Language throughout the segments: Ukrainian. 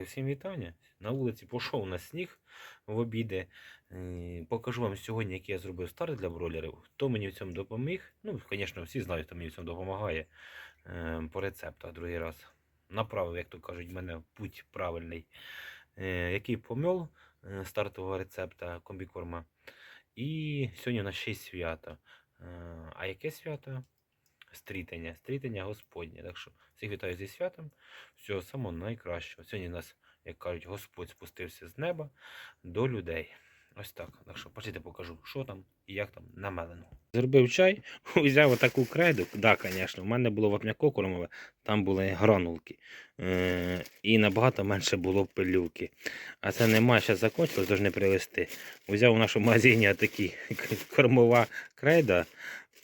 Всім вітання. На вулиці пішов на сніг в обіди. Е, Покажу вам сьогодні, який я зробив старт для бройлерів. Хто мені в цьому допоміг? Ну, звісно, всі знають, хто мені в цьому допомагає е, по рецептах другий раз. Направив, як то кажуть, мене в путь правильний. Е, Який помел е, стартового рецепта комбікорма. І сьогодні у нас ще свято. А яке свято? Стрітення, стрітення Господнє. Так що всіх вітаю зі святом. Всього самого найкращого. Сьогодні нас, як кажуть, Господь спустився з неба до людей. Ось так. Так що почайте покажу, що там і як там намелено. Зробив чай, взяв отаку крейду. Да, звісно, в мене було вапняко кормове, там були гранулки. Е- і набагато менше було пилюки. А це немає, зараз закончилось, тож не привезти. Взяв у нашому магазині такі кормова крейда.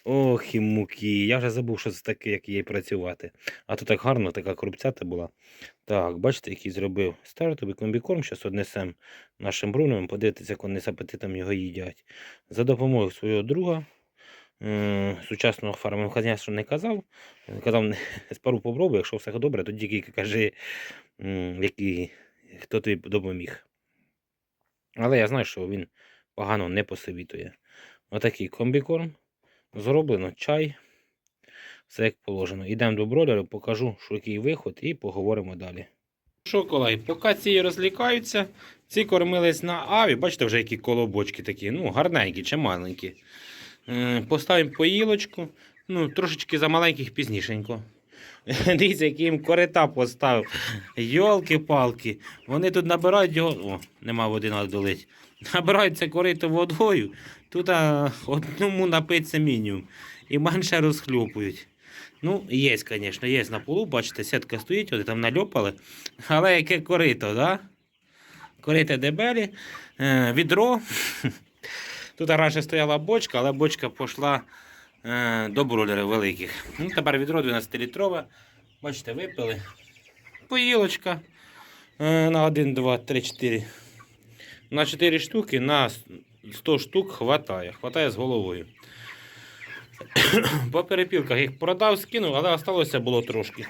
Ох і муки. Я вже забув, що це таке, як їй працювати. А тут так гарно, така крупцята була. Так, бачите, який зробив стартовий комбікорм. Зараз однесемо нашим брунам, подивитися, як вони з апетитом його їдять. За допомогою свого друга, сучасного фармового хазяйства не казав. Казав, не- спершу попробуй, якщо все добре, тоді тільки кажи, який, хто тобі допоміг. Але я знаю, що він погано не посовітує. Отакий комбікорм. Зроблено чай. Все як положено. Йдемо до бройлера, покажу, що який виход, і поговоримо далі. Що, колеги, поки ці розлікаються, ці кормились на аві. Бачите, вже які колобочки такі, ну, гарненькі чи маленькі. Е, Поставимо поїлочку. Ну, трошечки за маленьких пізнішенько. Дивіться, які їм корита поставив. Йолки-палки. Вони тут набирають його. О, нема води треба долити. Набирають це корито водою. Тут а, одному напиться мінімум. І менше розхлюпують. Ну, є, звісно, є на полу, бачите, сітка стоїть, вони там нальопали. Але яке корито, да? Корито дебелі, е, відро. Тут раніше стояла бочка, але бочка пішла до бройлерів великих. Ну, тепер відро 12-літрове. Бачите, випили. Поїлочка е, на 1, 2, 3, 4. На 4 штуки, на 100 штук хватає. Хватає з головою. По перепілках їх продав, скинув, але осталося було трошки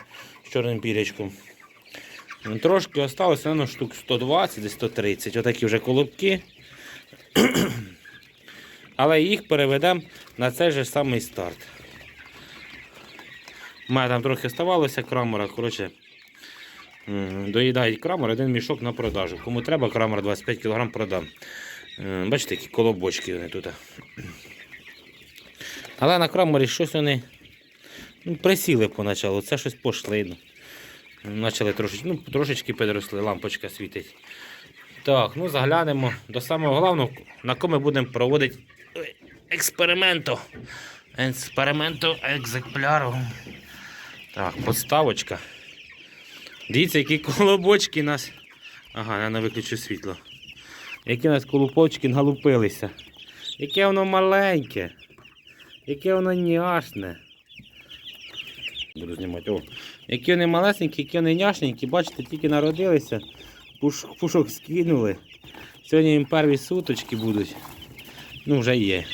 з чорним пірячком. Трошки осталося, ну, штук 120 130. Отакі вже колобки. Але їх переведемо на цей же самий старт. У мене там трохи оставалося крамера. Коротше, доїдають крамер, один мішок на продажу. Кому треба, крамер 25 кг продам. Бачите, які колобочки вони тут. Але на крамері щось вони ну, присіли поначалу, це щось пошли. Ну. Почали трошечки, ну, трошечки підросли, лампочка світить. Так, ну заглянемо до самого головного, на кому ми будемо проводити експерименту. Експерименту екземпляру. Так, подставочка. Дивіться, які колобочки нас. Ага, я не виключу світло. Які нас колобочки налупилися. Яке воно маленьке. Яке воно няшне. Буду знімати. О. Які вони малесенькі, які вони няшненькі, бачите, тільки народилися, пуш, пушок скинули. Сьогодні їм перві суточки будуть. Ну, вже є.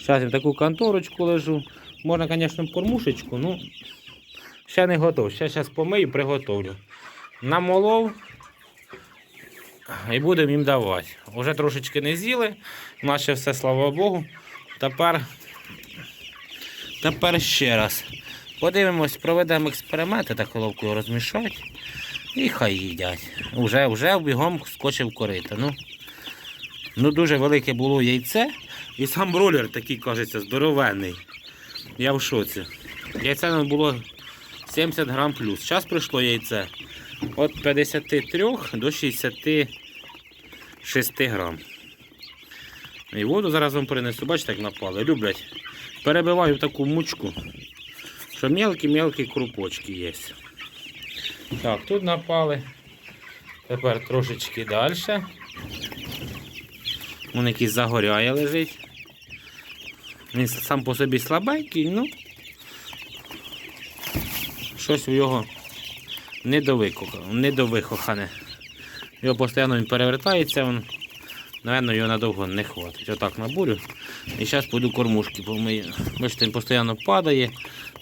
Зараз я в таку конторочку лежу. Можна, звісно, кормушечку, ну ще не готов. Ще зараз помию, приготовлю. Намолов і будемо їм давати. Уже трошечки не з'їли, наче все, слава Богу. Тепер Тепер ще раз. Подивимось, проведемо експерименти та коловкою розмішати. І хай їдять. Уже, вже бігом скочив корита. Ну, ну дуже велике було яйце. І сам бролер такий, кажеться, здоровенний. Я в шоці. Яйце нам було 70 грам плюс. Зараз прийшло яйце від 53 до 66 грам. І воду зараз вам принесу, бачите, як напали. Люблять. Перебиваю в таку мучку, що мелкі-мелкі крупочки є. Так, тут напали. Тепер трошечки далі. Він якийсь загоряє лежить. Він сам по собі слабенький, ну щось у його недовихохане. Його постійно він перевертається, він, напевно, його надовго не хватить. Отак набурю. І зараз пойду кормушки помию. Бачите, він постійно падає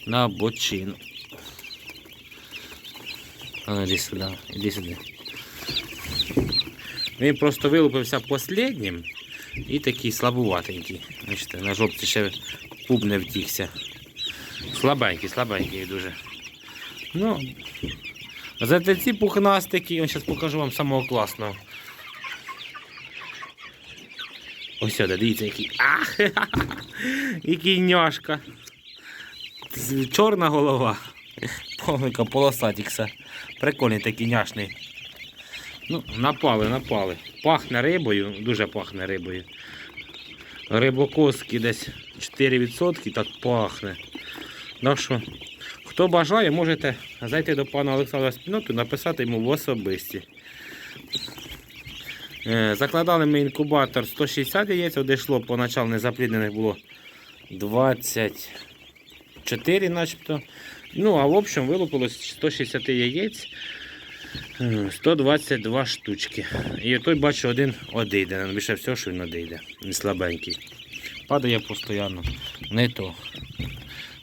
на бочину. А ну, іди сюди, іди сюди. Він просто вилупився останнім і такий слабуватенький. Бачите, на жопці ще пуп не втікся. Слабенький, слабенький дуже. Ну, зате ці пухнастики, я зараз покажу вам самого класного. Ось сюди, дивіться, який. Ах! Який няшка. Чорна голова. Повника полосатікса. Прикольний такий няшний. Ну, напали, напали. Пахне рибою, дуже пахне рибою. Рибокоски десь 4%, так пахне. Так що, хто бажає, можете зайти до пана Олександра Спіноту, написати йому в особисті. Е, Закладали ми інкубатор 160 яєць, одійшло поначалу незапліднених було 24 начебто. Ну, а в общем вилупилось 160 яєць, 122 штучки. І той бачу один одійде, не більше всього, що він одійде. Він слабенький. Падає постійно. Не то.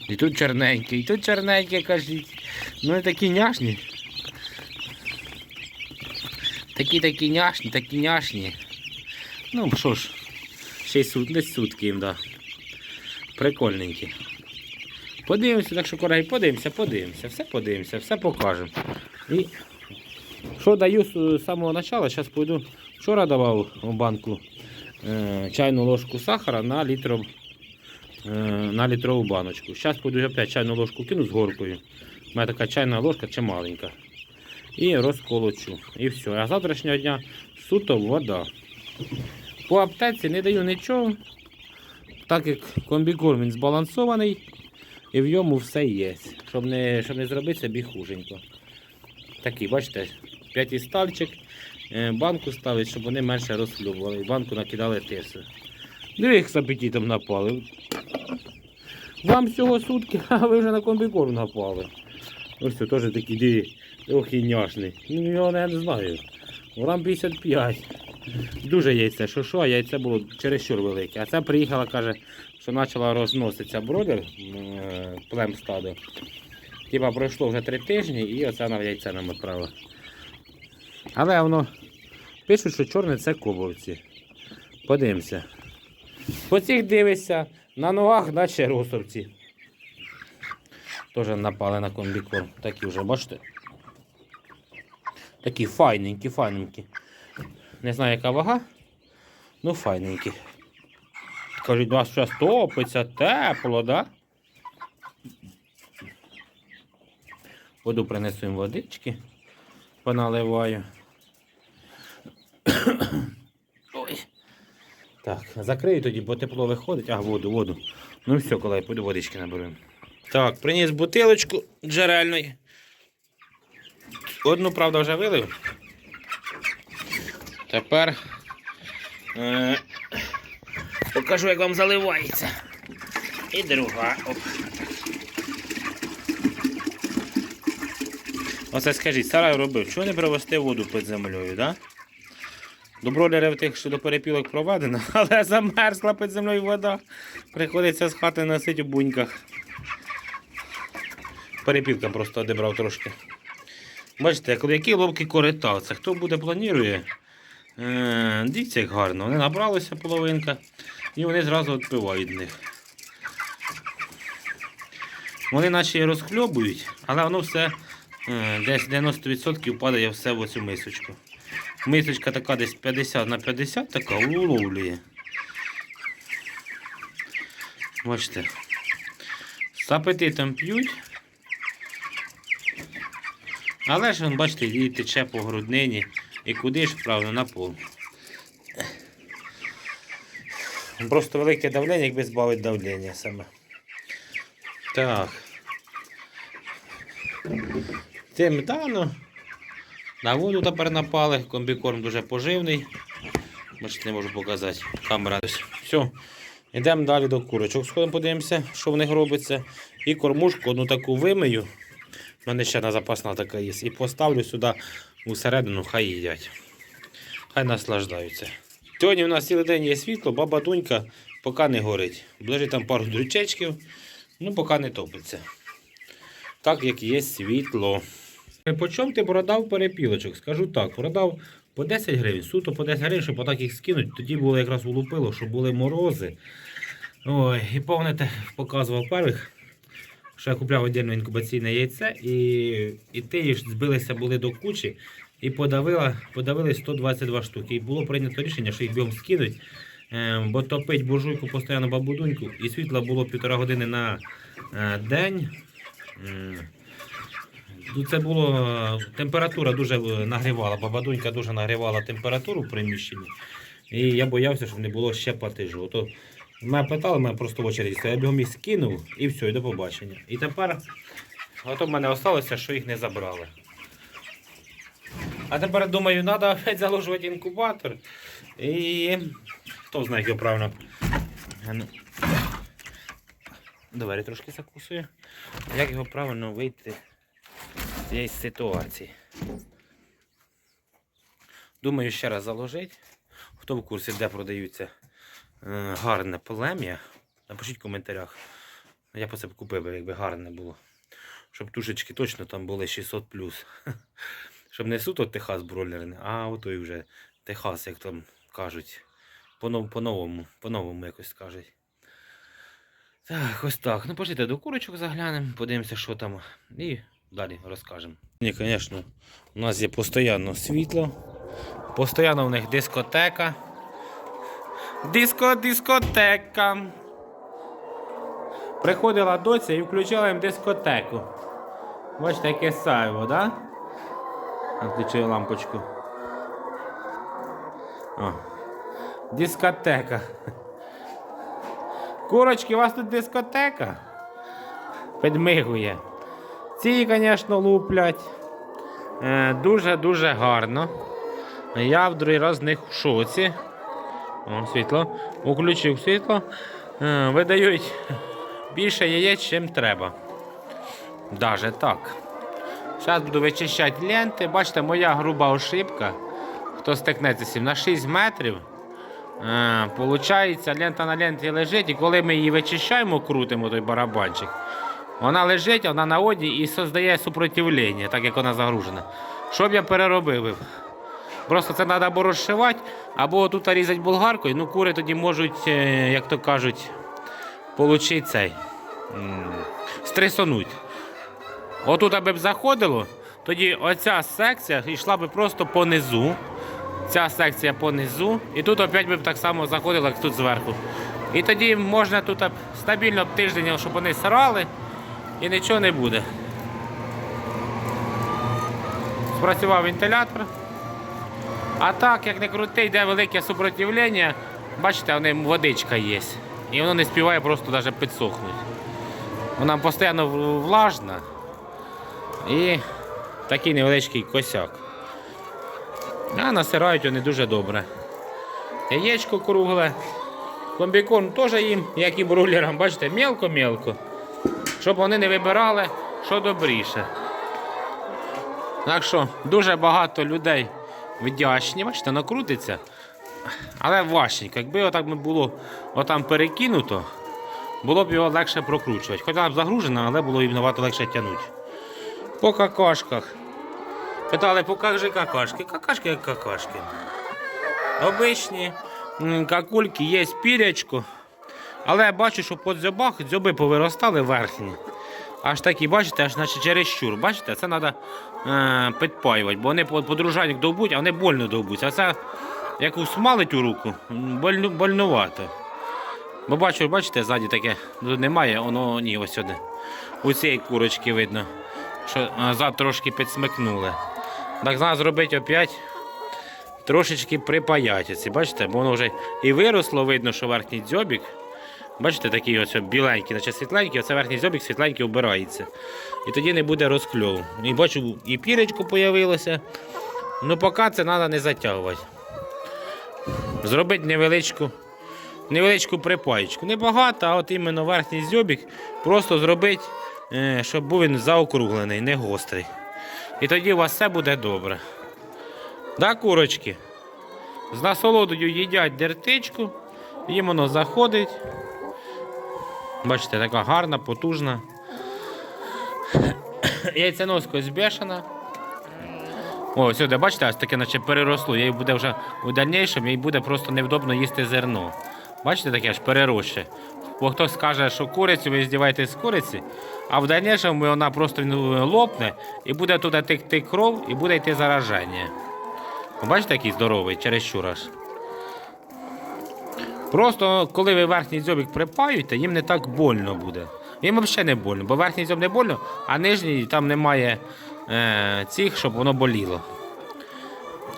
І тут чорненький, і тут чорненький, кажіть. Ну і такі няшні. Такі такі няшні, такі няшні. Ну що ж, ще й сут, десь сутки їм, да. Прикольненькі. Подивимося, так що колеги, подивимося, подивимося, все подивимося, все покажемо. І що даю з самого початку, зараз пойду. Вчора давав банку е, чайну ложку сахара на, літров, е, на літрову баночку. Зараз пойду опять чайну ложку кину з горкою. У мене така чайна ложка чи маленька. І розколочу. І все. А завтрашнього дня суто вода. По аптеці не даю нічого. Так як комбікорм він збалансований і в ньому все є. Щоб не, щоб не зробити собі хуженько. Такий, бачите, п'ятий стальчик, е, банку ставить, щоб вони менше розхлюбували. Банку накидали тису. Диви, їх з апетитом напали. Вам всього сутки, а ви вже на комбікорм напали. Ось це теж такий диви, ох і няшний. Ну, його я не знаю. Грам 55. Дуже яйце, що що, яйце було чересчур велике. А це приїхала, каже, що почала розноситися бродер, е, плем стадо. Типа пройшло вже три тижні і оце на яйце нам відправила. Але воно пишуть, що чорне це кобовці. Подивимося. По цих дивишся, на ногах, наче росовці. Теж напали на комбікорм. Такі вже, бачите? Такі файненькі, файненькі. Не знаю, яка вага. Ну, файненькі. Кажуть, у вас зараз топиться, тепло, да? Воду принесу їм водички, поналиваю. Ой. Так, закрию тоді, бо тепло виходить. А, воду, воду. Ну все, коли піду водички наберу. Так, приніс бутилочку джерельної. Одну, правда, вже вилив. Тепер е, покажу, як вам заливається. І друга. Оп. Оце скажіть, Сарай робив, чого не провести воду під землею, да? До бролерів тих, що до перепілок проведено, але замерзла під землею вода. Приходиться з хати носити у буньках. Перепілкам просто одібрав трошки. Бачите, які ловкі корита. Хто буде планує, е, дивіться, як гарно. Вони набралися половинка і вони зразу відпивають них. Вони наче розхльобують, але воно все е, десь 90% падає все в оцю мисочку. Мисочка така десь 50 на 50 така уловлює. Бачите. З апетитом п'ють. Але ж, вон, бачите, їй тече по груднині. І куди ж, правда, на пол. Просто велике давлення, якби збавити давлення саме. Так. Тим дано. На воду тепер напали, комбікорм дуже поживний. Бачите, не можу показати. Камера. Все. Йдемо далі до курочок. Сходимо, подивимося, що в них робиться. І кормушку одну таку вимию. У мене ще на запасна така є. І поставлю сюди усередину, хай їдять. Хай наслаждаються. Сьогодні у нас цілий день є світло, баба Дунька поки не горить. Ближить там пару дрючечків, ну поки не топиться. Так як є світло. По чому ти продав перепілочок? Скажу так, продав по 10 гривень, суто по 10 гривень, щоб отак їх скинуть. Тоді було якраз улупило, що були морози. Ой, і пам'ятаєте, показував перших, що я купляв віддільно інкубаційне яйце, і, і ті ж збилися були до кучі і подавила, подавили 122 штуки. І було прийнято рішення, що їх бігом скинуть, е, бо топить буржуйку постійно бабудуньку, і світла було півтора години на е, день. Ну, Це було температура дуже е, нагрівала, бабадунька дуже нагрівала температуру в приміщенні. І я боявся, щоб не було ще платежу. Ото мене питали, мене просто в очереді я бігом їх скинув і все, і до побачення. І тепер ото в мене залишилося, що їх не забрали. А тепер думаю, треба опять заложувати інкубатор. І хто знає, як його правильно. Ну. Двері трошки закусую. Як його правильно вийти цієї ситуації? Думаю, ще раз заложити. Хто в курсі, де продаються е, гарне полем'я, напишіть в коментарях. Я це б купив, якби гарне було. Щоб тушечки точно там були 600 Щоб не суто Техас бройлерний, а отой вже Техас, як там кажуть. По-нов- По-новому, по-новому якось кажуть. Так, ось так. Ну, пошліть до курочок заглянемо, подивимося, що там. І далі розкажемо. Ні, звісно, у нас є постійно світло. Постійно в них дискотека. Диско, дискотека. Приходила доця і включила їм дискотеку. Бачите, яке сайво, да? Включую лампочку. О. Дискотека. Курочки, у вас тут дискотека? Підмигує. Ці, звісно, луплять. Дуже-дуже гарно. Я в другий раз з них в шоці. О, світло. Уключив світло. Е, Видають більше яєць, чим треба. Даже так. Зараз буду вичищати ленти. Бачите, моя груба ошибка. Хто стикнеться на 6 метрів. Е, Получається, лента на ленті лежить, і коли ми її вичищаємо, крутимо той барабанчик, вона лежить, вона на оді і создає супротивлення, так як вона загружена. Що б я переробив? Просто це треба або розшивати, або тут різати болгаркою. Ну, кури тоді можуть, е, як то кажуть, получити цей. Стресонуть. Отут аби б заходило, тоді оця секція йшла би просто по низу. Ця секція по низу. І тут опять би б так само заходило, як тут зверху. І тоді можна тут стабільно тиждень, щоб вони сирали, і нічого не буде. Спрацював вентилятор. А так, як не крути, йде велике супротивлення, бачите, в ним водичка є. І воно не співає просто навіть підсохнути. Вона постійно влажна і такий невеличкий косяк. А насирають вони дуже добре. Яєчко кругле. Комбікорм теж їм, як і бройлерам, бачите, мелко-мелко. Щоб вони не вибирали, що добріше. Так що дуже багато людей вдячні, бачите, накрутиться. Але важченько. Якби би було отам перекинуто, було б його легше прокручувати. Хоча б загружена, але було б набагато легше тягнути. По какашках. Питали, покажи какашки. Какашки як какашки. Обичні какульки є пірячко. Але я бачу, що по дзьобах дзьоби повиростали верхні. Аж такі, бачите, аж наче чересчур. Бачите, це треба е, підпаювати, бо вони по- подружанник довбуть, а вони больно довбуть. А це як усмалить у руку, больну, больнувато. Бо бачу, бачите, ззаді таке тут немає, воно ні, ось сюди. У цієї курочки видно, що е, зад трошки підсмикнули. Так треба зробити опять трошечки припаяти. Бачите, бо воно вже і виросло, видно, що верхній дзьобік. Бачите, такий ось біленький, наче світленький, оце верхній дзьобік світленький обирається. І тоді не буде розкльову. І бачу, і піречко появилося. Ну поки це треба не затягувати. Зробити невеличку, невеличку припаєчку. Небагато, а от іменно верхній дзьобік просто зробити, е, щоб був він заокруглений, не гострий. І тоді у вас все буде добре. Да, курочки? З насолодою їдять дертичку, їм воно заходить. Бачите, така гарна, потужна. Яйценоска збешена. О, сюди, бачите, ось таке наче переросло. Їй буде вже у дальнішому, їй буде просто невдобно їсти зерно. Бачите, таке аж переросше. Бо хтось скаже, що курицю ви здіваєтесь з куриці, а в дальнішому вона просто ну, лопне і буде туди текти кров і буде йти зараження. Бачите, який здоровий, чересчур аж. Просто коли ви верхній дзьобик припаюєте, їм не так больно буде. Їм взагалі не больно, бо верхній дзьоб не больно, а нижній там немає е, цих, щоб воно боліло.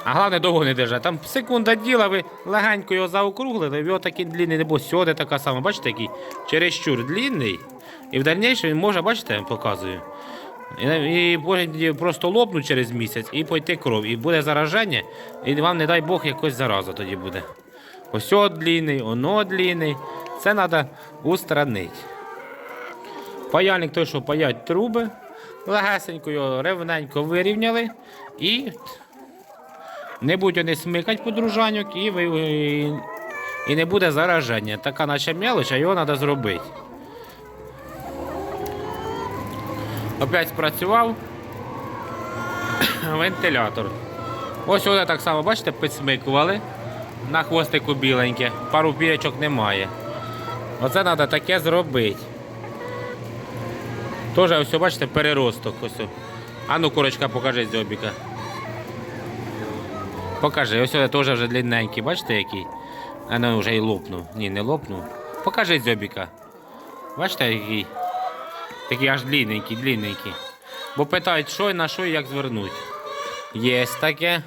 А головне довго не держати. Там секунда діла, ви легенько його заокруглили, його такий длинний не буде. Сьогодні така сама, бачите, який чересчур длинний. І в дальнішому він може, бачите, я показую. І може просто лопнуть через місяць і пойти кров. І буде зараження, і вам, не дай Бог, якось зараза тоді буде. Ось длинний, оно длинний. Це треба устранити. Паяльник той, що паять труби, легесенько його ревненько вирівняли і не будуть вони смикати подружаньок і, і, і не буде зараження. Така наче мелоч, а його треба зробити. Опять спрацював вентилятор. Ось вони так само, бачите, підсмикували. На хвостику біленьке, пару пірячок немає. Оце треба таке зробити. Тоже ось, бачите, переросток. Ось. А ну, курочка, покажи дзьобіка. Покажи, ось це теж вже длинненький, бачите який? А ну вже і лопнув. Ні, не лопнув. Покажи дзьобіка. Бачите який? Такий аж длинненький, длинненький. Бо питають, що і на що і як звернуть. Є таке.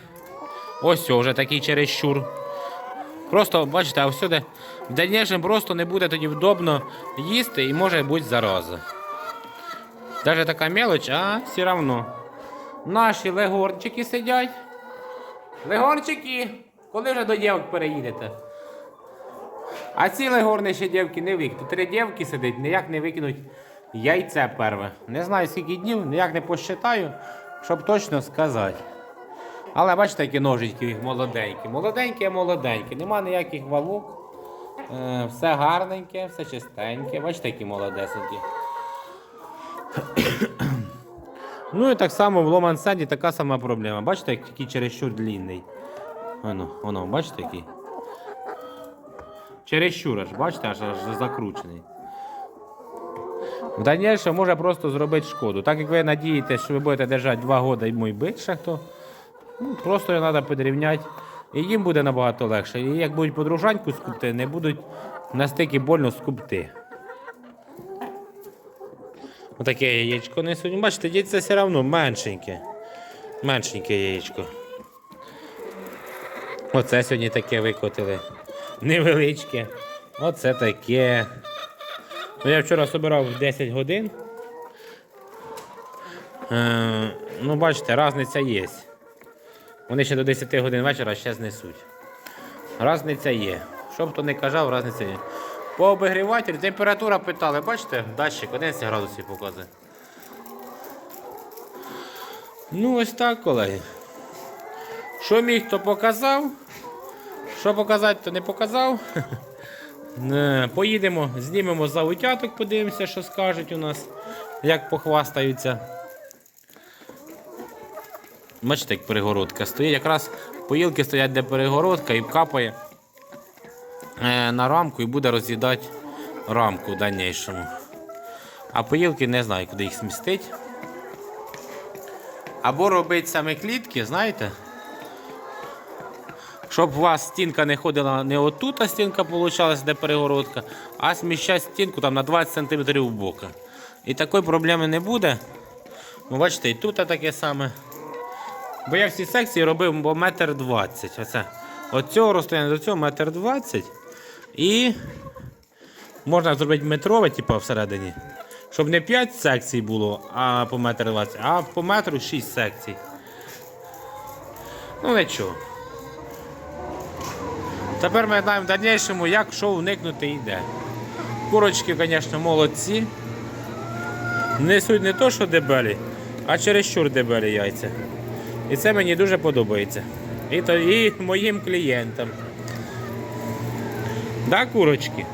Ось вже такий чересчур. Просто, бачите, а всюди в дальнішому просто не буде тоді вдобно їсти і може бути зараза. Даже така мелоч, а все одно. Наші легорчики сидять. Легорчики, коли вже до дівок переїдете? А ці легорни ще дівки не викинуть. Три дівки сидить, ніяк не викинуть яйце перве. Не знаю скільки днів, ніяк не посчитаю, щоб точно сказати. Але бачите, які ножички їх молоденькі. Молоденькі, молоденькі. Нема ніяких валок. Е, все гарненьке, все чистеньке. Бачите, які молодесенькі. Ну і так само в Ломансенді така сама проблема. Бачите, який чересчур длинний. Воно, воно, бачите який? Чересчур аж, бачите, аж, аж закручений. В дальнішому може просто зробити шкоду. Так як ви надієтесь, що ви будете держати 2 роки і більше, то ну, просто його треба підрівняти. І їм буде набагато легше. І як будуть подружаньку скупти, не будуть настільки больно скупти. Отаке яєчко несуть. Бачите, яйце все одно меншеньке. Меншеньке яєчко. Оце сьогодні таке викотили. Невеличке. Оце таке. Ну, я вчора збирав 10 годин. Е, ну, бачите, різниця є. Вони ще до 10 годин вечора ще знесуть. Разниця є. Що б то не казав, різниця є. По обігрівателю температура питали, бачите, датчик 11 градусів показує. Ну, ось так, колеги. Що міг, то показав. Що показати, то не показав. Е, Поїдемо, знімемо за утяток, подивимося, що скажуть у нас, як похвастаються. Бачите, як перегородка стоїть. Якраз поїлки стоять, де перегородка і капає е, на рамку і буде роз'їдати рамку в дальнішому. А поїлки не знаю, куди їх смістить. Або робити саме клітки, знаєте? Щоб у вас стінка не ходила не отут, а стінка получалась, де перегородка, а сміщати стінку там на 20 см в бока. І такої проблеми не буде. Ну, бачите, і тут таке саме. Бо я всі секції робив бо метр двадцять. Оце. От цього розстояння до цього метр двадцять. І можна зробити метрове, типу, всередині. Щоб не 5 секцій було, а по метр 20, а по метру 6 секцій. Ну нічого. Тепер ми знаємо в дальнішому, як що уникнути йде. Курочки, звісно, молодці. Несуть не то, що дебелі, а чересчур дебелі яйця. І це мені дуже подобається. І, то, і моїм клієнтам. Да, курочки?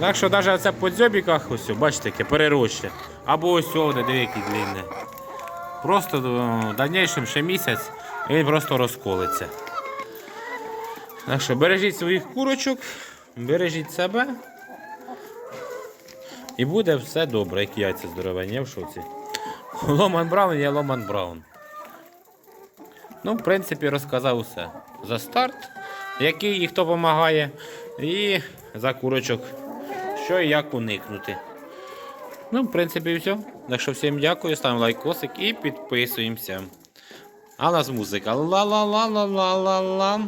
Так що навіть оце по дзьобіках, ось, бачите, яке перероща. Або ось диви, які длинне. Просто в дальнішому ще місяць і він просто розколиться. Так що бережіть своїх курочок, бережіть себе. І буде все добре, як яйця здоровенні, я в шоці. Ломан Браун є Ломан Браун. Ну, в принципі, розказав усе. За старт, який і хто допомагає, і за курочок, що і як уникнути. Ну, в принципі, все. Так що всім дякую, ставимо лайкосик і підписуємося. А у нас музика. Ла-ла-ла-ла-ла-ла-ла.